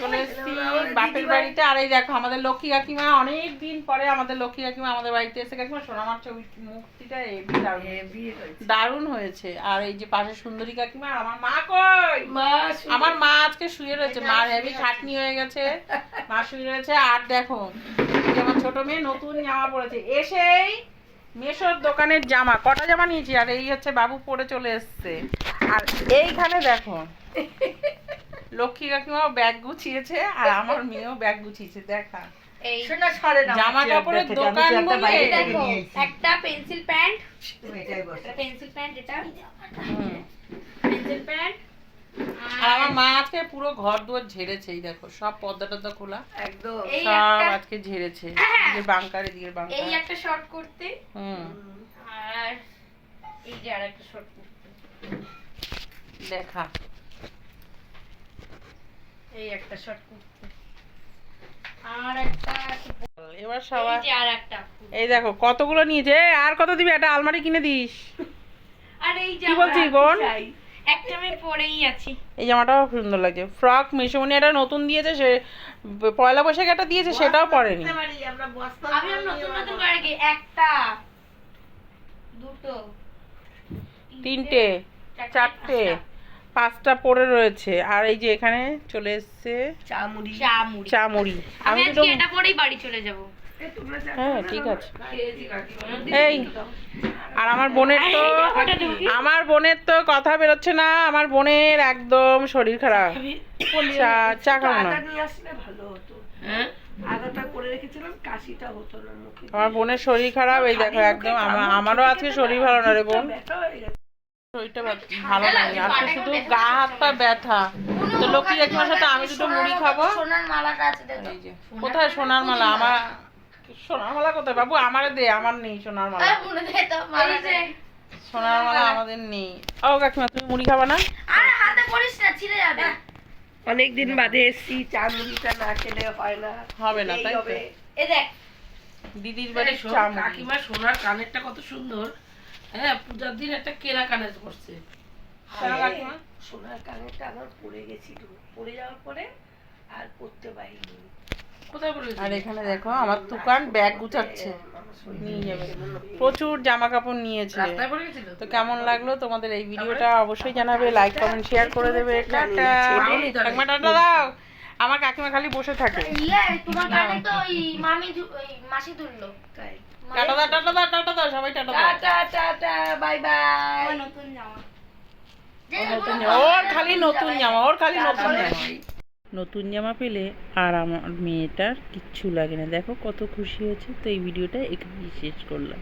চলে এসেছি বাপের বাড়িতে। আর এই দেখো আমাদের লক্ষ্মী কাকিমা অনেক দিন পরে আমাদের লক্ষ্মী কাকিমা আমাদের বাড়িতে এসে কাকিমা সোনামার ছবি মূর্তিটা হেবি দারুণ। হয়েছে। আর এই যে পাশে সুন্দরী কাকিমা আমার মা কই? আমার মা আজকে শুয়ে রয়েছে। মা হেভি খাটনি হয়ে গেছে। মা শুয়ে রয়েছে। আর দেখো আমার ছোট মেয়ে নতুন জামা পরেছে। এসেই মেশোর দোকানের জামা কটা জামা নিয়েছি? আর এই হচ্ছে বাবু পরে চলে এসছে। আর এইখানে দেখো লক্ষ্মী কাকিমাও ব্যাগ গুছিয়েছে আর আমার মেয়েও ব্যাগ গুছিয়েছে দেখা। এই শোনা সরে না জামা কাপড়ের দোকান বলে একটা পেন্সিল প্যান্ট। পেন্সিল প্যান্ট এটা। Pencil pant. আর আমার মা আজকে পুরো ঘর দুয়ার ঝেড়েছে এই দেখো সব পর্দা টর্দা খোলা। একদম। সব আজকে ঝেড়েছে এই যে বাংকার এদিকে বাংকার। এই একটা শর্ট করতে। হুম। আর এই যে আর একটা শর্ট করতে। দেখা। এই একটা শর্ট করতে। আর একটা এবার এই সবাই যে আর একটা এই দেখো কতগুলো নিয়েছে? আর কত দিবি? একটা আলমারি কিনে দিস। আর এই যে কি বলছিস বোন? একটা আমি পরেই আছি। এই জামাটাও সুন্দর লাগছে। ফ্রক মিশমনি একটা নতুন দিয়েছে সে পয়লা বৈশাখ একটা দিয়েছে সেটাও পরেনি। আমরা আমি নতুন নতুন করে কি একটা দুটো তিনটে চারটে পাঁচটা পরে রয়েছে। আর এই যে এখানে চলে এসছে চামুড়ি। চা মুড়ি আমি আজকে এটা পরেই বাড়ি চলে যাব। হ্যাঁ ঠিক আছে। এই আর আমার বোনের তো আমার বোনের তো কথা বেরোচ্ছে না। আমার বোনের একদম শরীর খারাপ। চা চা খাব না। মুখে। আমার বোনের শরীর খারাপ। এই দেখো একদম আমার আমারও আজকে শরীর ভালো না রে বোন। হয়ে শরীরটা ভালো নেই আজকে শুধু গা হাত পা ব্যথা। তো লক্ষ্মী কাকিমার সাথে আমি দুটো মুড়ি খাব। সোনার মালাটা আছে দেখো। কোথায় সোনার মালা? আমার সোনার মালা কোথায়? বাবু আমার দে আমার নেই সোনার মালা। তো সোনার মালা আমাদের নেই। ও কাকিমা তুমি মুড়ি খাবা না? আরে হাতে পড়িস না ছিঁড়ে যাবে। অনেকদিন বাদে এসছি চা মুড়িটা না খেলে হয় না। হবে না তাই তো। হবে। এ দেখ দিদির মুড়ি। কাকিমা সোনার কানেরটা কত সুন্দর। হ্যাঁ পূজার দিন একটা কেনা কানের করছে সোনার কানেরটা আমার পড়ে গেছিল পড়ে যাওয়ার পরে আর পড়তে পারিনি আর এখানে দেখো আমার দোকান ব্যাগ গুছাচ্ছে নিয়ে যাবে প্রচুর জামা কাপড় নিয়েছে তো কেমন লাগল তোমাদের এই ভিডিওটা অবশ্যই জানাবে লাইক কমেন্ট শেয়ার করে দেবে টাটা টাটা দাও আমার কাকিমা খালি বসে থাকে। ইয়ে তোমার কানে তো ওই মামি ওই মাসি ধরলো তাই। টাটা দাও টাটা দাও টাটা দাও সবাই টাটা দাও টাটা টাটা বাই বাই। আমার নতুন জামা। ওর নতুন জামা। ওর খালি নতুন জামা ওর খালি নতুন জামা। নতুন জামা পেলে আর আমার মেয়েটার কিচ্ছু লাগে না। দেখো কত খুশি হয়েছে তো এই ভিডিওটা এখানেই শেষ করলাম।